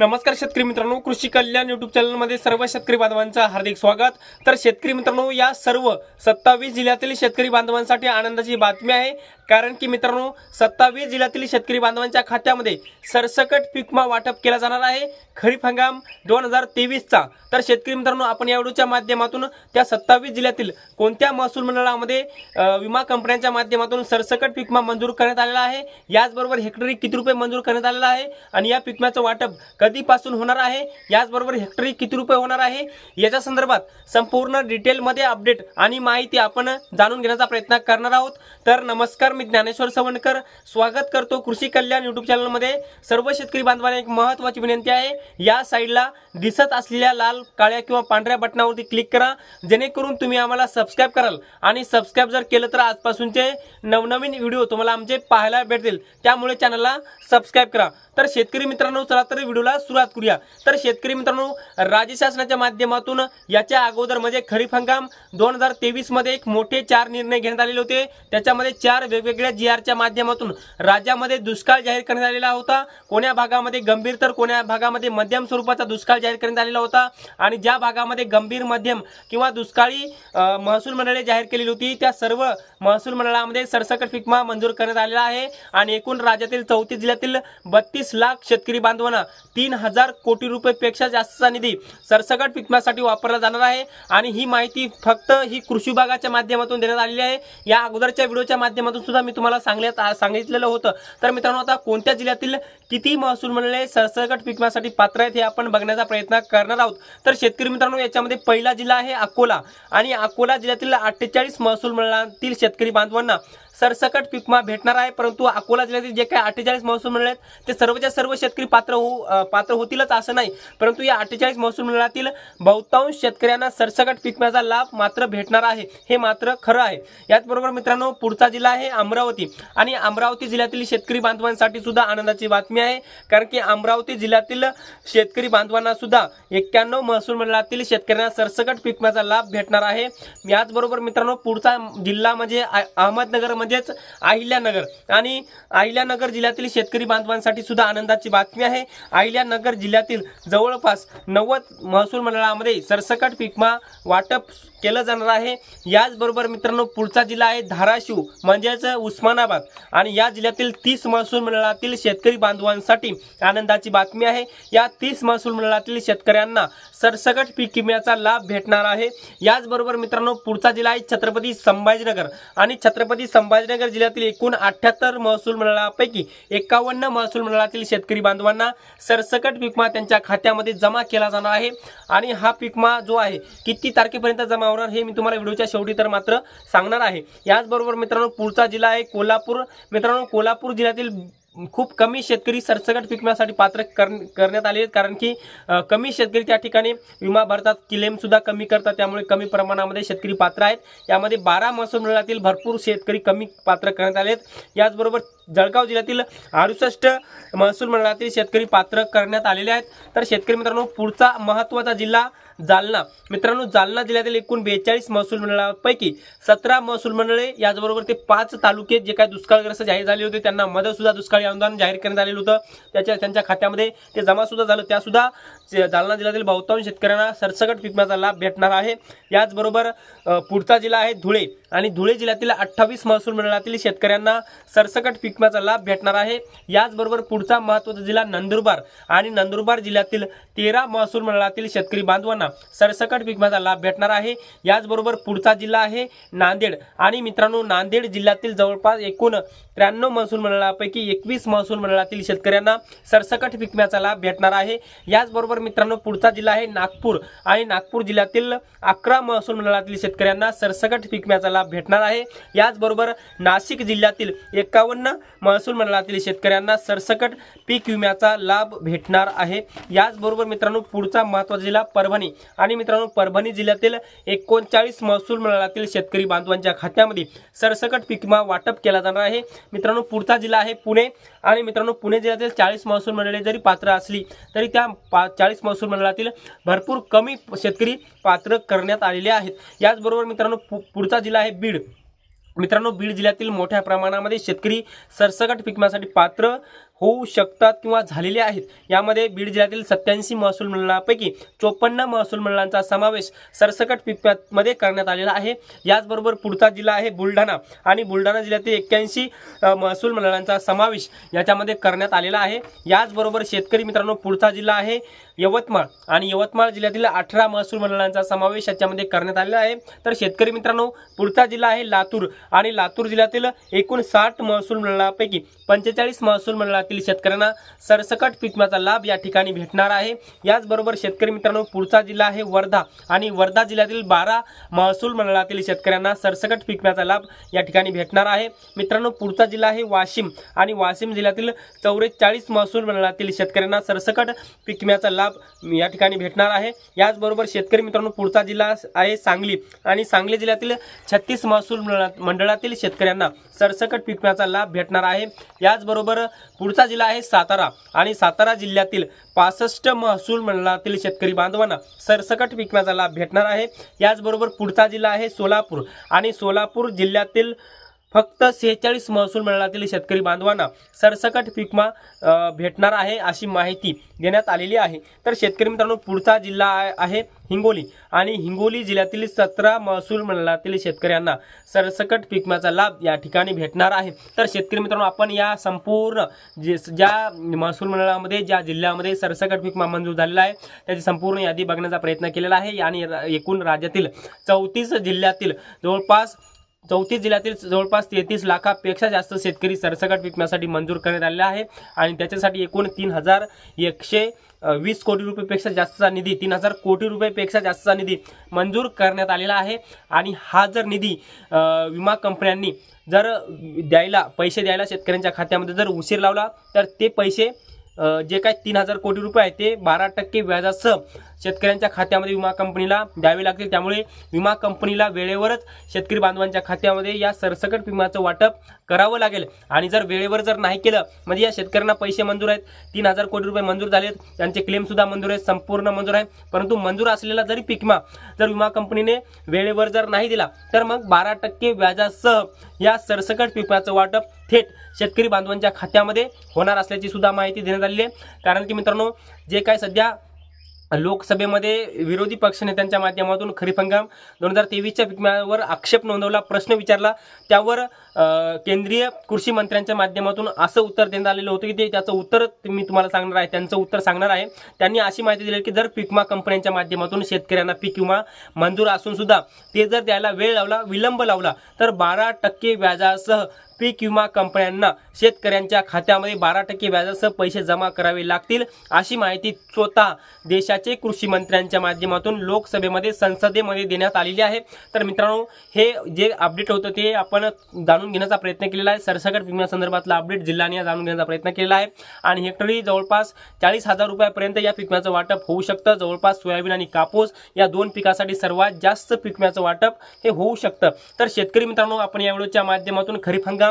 नमस्कार शेतकरी मित्रांनो कृषी कल्याण युट्यूब चॅनलमध्ये सर्व शेतकरी बांधवांचं हार्दिक स्वागत. तर शेतकरी मित्रांनो या सर्व सत्तावीस जिल्ह्यातील शेतकरी बांधवांसाठी आनंदाची बातमी आहे. कारण की मित्रांनो सत्तावीस जिल्ह्यातील शेतकरी बांधवांच्या खात्यामध्ये सरसकट पीकमा वाटप केला जाणार आहे. खरीप हंगाम दोन हजार तेवीसचा तर शेतकरी मित्रांनो आपण या व्हिडिओच्या माध्यमातून त्या सत्तावीस जिल्ह्यातील कोणत्या महसूल मंडळामध्ये विमा कंपन्यांच्या माध्यमातून सरसकट पीकमा मंजूर करण्यात आलेला आहे? याचबरोबर हेक्टरी किती रुपये मंजूर करण्यात आलेला आहे? आणि या पिकम्याचं वाटप कधीपासून होणार आहे? याचबरोबर हेक्टरी किती रुपये होणार आहे? याच्या संदर्भात संपूर्ण डिटेलमध्ये अपडेट आणि माहिती आपण जाणून घेण्याचा प्रयत्न करणार आहोत. तर नमस्कार मी ज्ञानेश्वर सवणकर स्वागत करतो कृषी कल्याण युट्यूब चॅनलमध्ये सर्व शेतकरी बांधवांना एक महत्त्वाची विनंती आहे. या साईडला दिसत असलेल्या लाल काळ्या किंवा पांढऱ्या बटनावरती क्लिक करा. जेणेकरून तुम्ही आम्हाला सबस्क्राईब कराल. आणि सबस्क्राईब जर केलं तर आजपासूनचे नवनवीन व्हिडिओ तुम्हाला आमचे पाहायला भेटतील. त्यामुळे चॅनलला सबस्क्राईब करा. तर शेतकरी मित्रांनो चला तर व्हिडिओला सुरुवात करूया. तर शेतकरी मित्रांनो राज्य शासनाच्या माध्यमातून याच्या अगोदर म्हणजे खरीप हंगाम दोन हजार तेवीसमध्ये एक मोठे चार निर्णय घेण्यात आलेले होते. त्याच्यामध्ये चार वेगवेगळ्या जी आरच्या माध्यमातून राज्यामध्ये दुष्काळ जाहीर करण्यात आलेला होता. कोण्या भागामध्ये गंभीर तर कोण्या भागामध्ये मध्यम स्वरूपाचा दुष्काळ जाहीर करण्यात आलेला होता. आणि ज्या भागामध्ये गंभीर मध्यम किंवा दुष्काळी महसूल मंडळे जाहीर केलेली होती त्या सर्व महसूल मंडळामध्ये सरसकट फिकमा मंजूर करण्यात आलेला आहे. आणि एकूण राज्यातील चौतीस जिल्ह्यातील बत्तीस लाख शेतकरी बांधवांना तीन हजार कोटी रुपयेपेक्षा जास्तचा निधी सरसकट पिकण्यासाठी वापरला जाणार आहे. आणि ही माहिती फक्त ही कृषी विभागाच्या माध्यमातून देण्यात आलेली आहे. या अगोदरच्या व्हिडिओच्या माध्यमातून सुद्धा मी तुम्हाला सांगण्यात सांगितलेलं होतं. तर मित्रांनो आता कोणत्या जिल्ह्यातील किती महसूल मंडळे सरसकट पिकण्यासाठी पात्र आहेत हे आपण बघण्याचा प्रयत्न करणार आहोत. तर शेतकरी मित्रांनो याच्यामध्ये पहिला जिल्हा आहे अकोला. आणि अकोला जिल्ह्यातील अठ्ठेचाळीस महसूल मंडळातील शेतकरी बांधवांना सरसकट पिकमा भेटणार आहे परंतु अकोला जिल्ह्यातील जे काही अठ्ठेचाळीस महसूल मंडळ आहेत ते सर्वच्या सर्व शेतकरी पात्र होऊ पात्र होतीलच असं नाही. परंतु या अठ्ठेचाळीस महसूल मंडळातील बहुतांश शेतकऱ्यांना सरसकट पिकम्याचा लाभ मात्र भेटणार आहे. हे मात्र खरं आहे. याचबरोबर मित्रांनो पुढचा जिल्हा आहे अमरावती. आणि अमरावती जिल्ह्यातील शेतकरी बांधवांसाठी सुद्धा आनंदाची बातमी आहे. कारण की अमरावती जिल्ह्यातील शेतकरी बांधवांना सुद्धा एक्क्याण्णव महसूल मंडळातील शेतकऱ्यांना सरसकट पिकम्याचा लाभ भेटणार आहे. याचबरोबर मित्रांनो पुढचा जिल्हा म्हणजे अहमदनगरमध्ये म्हणजे म्हणजेच अहिल्यानगर. आणि अहिल्यानगर जिल्ह्यातील शेतकरी बांधवांसाठी सुद्धा आनंदाची बातमी आहे. अहिल्यानगर जिल्ह्यातील जवळपास नव्वद महसूल मंडळामध्ये सरसकट पिकमा वाटप केलं जाणार आहे. याचबरोबर मित्रांनो पुढचा जिल्हा आहे धाराशिव म्हणजेच उस्मानाबाद. आणि या जिल्ह्यातील तीस महसूल मंडळातील शेतकरी बांधवांसाठी आनंदाची बातमी आहे. या तीस महसूल मंडळातील शेतकऱ्यांना सरसकट पीक विम्याचा लाभ भेटणार आहे. याचबरोबर मित्रांनो पुढचा जिल्हा आहे छत्रपती संभाजीनगर. आणि छत्रपती संभाजीनगर जिल्ह्यातील एकूण अठ्ठ्याहत्तर महसूल मंडळापैकी एकावन्न महसूल मंडळातील शेतकरी बांधवांना सरसकट पिकमा त्यांच्या खात्यामध्ये जमा केला जाणार आहे. आणि हा पिकमा जो आहे किती तारखेपर्यंत जमा होणार हे मी तुम्हाला व्हिडिओच्या शेवटी तर मात्र सांगणार आहे. याचबरोबर मित्रांनो पुढचा जिल्हा आहे कोल्हापूर. मित्रांनो कोल्हापूर जिल्ह्यातील खूप कमी शेतकरी सरसकट पिकण्यासाठी पात्र कर करण्यात आले आहेत. कारण की कमी शेतकरी त्या ठिकाणी विमा भरतात. क्लेमसुद्धा कमी करतात. त्यामुळे कमी प्रमाणामध्ये शेतकरी पात्र आहेत. यामध्ये बारा महसूल मंडळातील भरपूर शेतकरी कमी पात्र करण्यात आले आहेत याचबरोबर जळगाव जिल्ह्यातील अडुसष्ट महसूल मंडळातील शेतकरी पात्र करण्यात आलेले आहेत. तर शेतकरी मित्रांनो पुढचा महत्त्वाचा जिल्हा जालना. मित्रांनो जालना जिल्ह्यातील एकूण बेचाळीस महसूल मंडळापैकी सतरा महसूल मंडळे याचबरोबर ते पाच तालुके जे काही दुष्काळग्रस्त जाहीर झाले होते त्यांना मदतसुद्धा दुष्काळी अनुदान जाहीर करण्यात आलेलं होतं. त्याच्या त्यांच्या खात्यामध्ये ते जमासुद्धा झालं. त्यासुद्धा जालना जिल्ह्यातील बहुतांश शेतकऱ्यांना सरसकट पिकण्याचा लाभ भेटणार आहे. याचबरोबर पुढचा जिल्हा आहे धुळे आणि धुळे जिल्ह्यातील अठ्ठावीस महसूल मंडळातील शेतकऱ्यांना सरसकट पिकम्याचा लाभ भेटणार आहे. याचबरोबर पुढचा महत्त्वाचा जिल्हा नंदुरबार आणि नंदुरबार जिल्ह्यातील तेरा महसूल मंडळातील शेतकरी बांधवांना सरसकट पिकण्याचा लाभ भेटणार आहे. याचबरोबर पुढचा जिल्हा आहे नांदेड. आणि मित्रांनो नांदेड जिल्ह्यातील जवळपास एकूण त्र्याण्णव महसूल मंडळापैकी एकवीस महसूल मंडळातील शेतकऱ्यांना सरसकट विकम्याचा लाभ भेटणार आहे. याचबरोबर मित्रांनो पुढचा जिल्हा आहे नागपूर. आणि नागपूर जिल्ह्यातील अकरा महसूल मंडळातील शेतकऱ्यांना सरसकट विकम्याचा लाभ भेटणार आहे. याचबरोबर नाशिक जिल्ह्यातील एकावन्न महसूल मंडळातील शेतकऱ्यांना सरसकट पीक विम्याचा लाभ भेटणार आहे. याचबरोबर मित्रांनो पुढचा महत्त्वाचा जिल्हा परभणी. आणि मित्रांनो परभणी जिल्ह्यातील एकोणचाळीस महसूल मंडळातील शेतकरी बांधवांच्या खात्यामध्ये सरसकट पिकमा वाटप केला जाणार आहे. मित्रांनो पुढचा जिल्हा आहे पुणे. आणि मित्रांनो पुणे जिल्ह्यातील चाळीस महसूल मंडळे जरी पात्र असली तरी त्या पा चाळीस महसूल मंडळातील भरपूर कमी शेतकरी पात्र करण्यात आलेले आहेत. याचबरोबर मित्रांनो पु- पुढचा जिल्हा आहे बीड. मित्रांनो बीड जिल्ह्यातील मोठ्या प्रमाणामध्ये शेतकरी सरसकट पिकण्यासाठी पात्र होऊ शकतात किंवा झालेले आहेत. यामध्ये बीड जिल्ह्यातील सत्याऐंशी महसूल मंडळापैकी चोपन्न महसूल मंडळांचा समावेश सरसकट पिप्यामध्ये करण्यात आलेला आहे. याचबरोबर पुढचा जिल्हा आहे बुलढाणा आणि बुलढाणा जिल्ह्यातील एक्क्याऐंशी महसूल मंडळांचा समावेश याच्यामध्ये करण्यात आलेला आहे. याचबरोबर शेतकरी मित्रांनो पुढचा जिल्हा आहे यवतमाळ आणि यवतमाळ जिल्ह्यातील अठरा महसूल मंडळांचा समावेश याच्यामध्ये करण्यात आलेला आहे. तर शेतकरी मित्रांनो पुढचा जिल्हा आहे लातूर आणि लातूर जिल्ह्यातील एकूण साठ महसूल मंडळापैकी पंचेचाळीस महसूल मंडळातील शेतकऱ्यांना सरसकट पीक विम्याचा लाभ या ठिकाणी भेटणार आहे. याचबरोबर शेतकरी मित्रांनो पुढचा जिल्हा आहे वर्धा. आणि वर्धा जिल्ह्यातील बारा महसूल मंडळातील शेतकऱ्यांना सरसकट पीक विम्याचा लाभ या ठिकाणी भेटणार आहे. मित्रांनो पुढचा जिल्हा आहे वाशिम. आणि वाशिम जिल्ह्यातील चौवेचाळीस महसूल मंडळातील शेतकऱ्यांना सरसकट पीक विम्याचा लाभ या ठिकाणी भेटणार आहे. याचबरोबर शेतकरी मित्रांनो पुढचा जिल्हा आहे सांगली. आणि सांगली जिल्ह्यातील छत्तीस महसूल मंडळा- मंडळातील शेतकऱ्यांना सरसकट पीक विम्याचा लाभ भेटणार आहे. याचबरोबर पुढचा जिल्हा आहे सातारा आणि सातारा जिल्ह्यातील पासष्ट महसूल मंडळातील शेतकरी बांधवांना सरसकट विकण्याचा लाभ भेटणार आहे. याचबरोबर पुढचा जिल्हा आहे सोलापूर आणि सोलापूर जिल्ह्यातील फक्त सेहेचाळीस महसूल मंडळातील शेतकरी बांधवांना सरसकट पीकमा भेटणार आहे अशी माहिती देण्यात आलेली आहे. तर शेतकरी मित्रांनो पुढचा जिल्हा आहे- हिंगोली आणि हिंगोली जिल्ह्यातील सतरा महसूल मंडळातील शेतकऱ्यांना सरसकट पिकमाचा लाभ या ठिकाणी भेटणार आहे. तर शेतकरी मित्रांनो आपण या संपूर्ण जे ज्या महसूल मंडळामध्ये ज्या जिल्ह्यामध्ये सरसकट पिकमा मंजूर झालेला आहे त्याची संपूर्ण यादी बघण्याचा प्रयत्न केलेला आहे. आणि एकूण राज्यातील चौतीस जिल्ह्यातील जवळपास चौतीस जिल्ह्यातील जवळपास तेहतीस लाखापेक्षा जास्त शेतकरी सरसकट विकण्यासाठी मंजूर करण्यात आलेला आहे. आणि त्याच्यासाठी एकूण तीन हजार एकशे वीस कोटी रुपयेपेक्षा जास्तचा निधी तीन हजार कोटी रुपयेपेक्षा जास्तचा निधी मंजूर करण्यात आलेला आहे. आणि हा जर निधी विमा कंपन्यांनी जर द्यायला पैसे द्यायला शेतकऱ्यांच्या खात्यामध्ये जर उशीर लावला तर ते पैसे जे काय तीन हजार कोटी रुपये आहे ते बारा टक्के व्याजासह शेतकऱ्यांच्या खात्यामध्ये विमा कंपनीला द्यावे लागतील. त्यामुळे विमा कंपनीला वेळेवरच शेतकरी बांधवांच्या खात्यामध्ये या सरसकट विम्याचं वाटप करावं लागेल. आणि जर वेळेवर जर नाही केलं म्हणजे या शेतकऱ्यांना पैसे मंजूर आहेत तीन हजार कोटी रुपये मंजूर झालेत त्यांचे क्लेमसुद्धा मंजूर आहेत संपूर्ण मंजूर आहे. परंतु मंजूर असलेला जरी पीक विमा जर विमा कंपनीने वेळेवर जर नाही दिला तर मग बारा टक्के व्याजासह या सरसकट पिकाचं वाटप थेट शेतकरी बांधवांच्या खात्यामध्ये होणार असल्याची सुद्धा माहिती देण्यात आलेली आहे. कारण की मित्रांनो जे काय सध्या लोकसभेमध्ये विरोधी पक्षनेत्यांच्या माध्यमातून खरीप हंगाम दोन हजार तेवीसच्या पिकम्यावर आक्षेप नोंदवला प्रश्न विचारला. त्यावर केंद्रीय कृषी मंत्र्यांच्या माध्यमातून असं उत्तर देण्यात आलेलं होतं की ते त्याचं उत्तर मी तुम्हाला सांगणार आहे त्यांचं उत्तर सांगणार आहे. त्यांनी अशी माहिती दिली की जर पिकमा कंपन्यांच्या माध्यमातून शेतकऱ्यांना पीक विमा मंजूर असून सुद्धा ते जर द्यायला वेळ लावला विलंब लावला तर बारा टक्के व्याजासह पीक विमा कंपन्यांना शेतकऱ्यांच्या खात्यामध्ये बारा टक्के व्याजासह पैसे जमा करावे लागतील अशी माहिती स्वतः देशाचे कृषी मंत्र्यांच्या माध्यमातून लोकसभेमध्ये संसदेमध्ये देण्यात आलेली आहे. तर मित्रांनो हे जे अपडेट होतं ते आपण जाणून घेण्याचा प्रयत्न केलेला आहे. सरसकट विम्यासंदर्भातला अपडेट जिल्ह्याने जाणून घेण्याचा प्रयत्न केलेला आहे. आणि हेक्टरी जवळपास चाळीस हजार रुपयापर्यंत या पिकम्याचं वाटप होऊ शकतं. जवळपास सोयाबीन आणि कापूस या दोन पिकासाठी सर्वात जास्त पिकम्याचं वाटप हे होऊ शकतं. तर शेतकरी मित्रांनो आपण या व्हिडिओच्या माध्यमातून खरीप हंगाम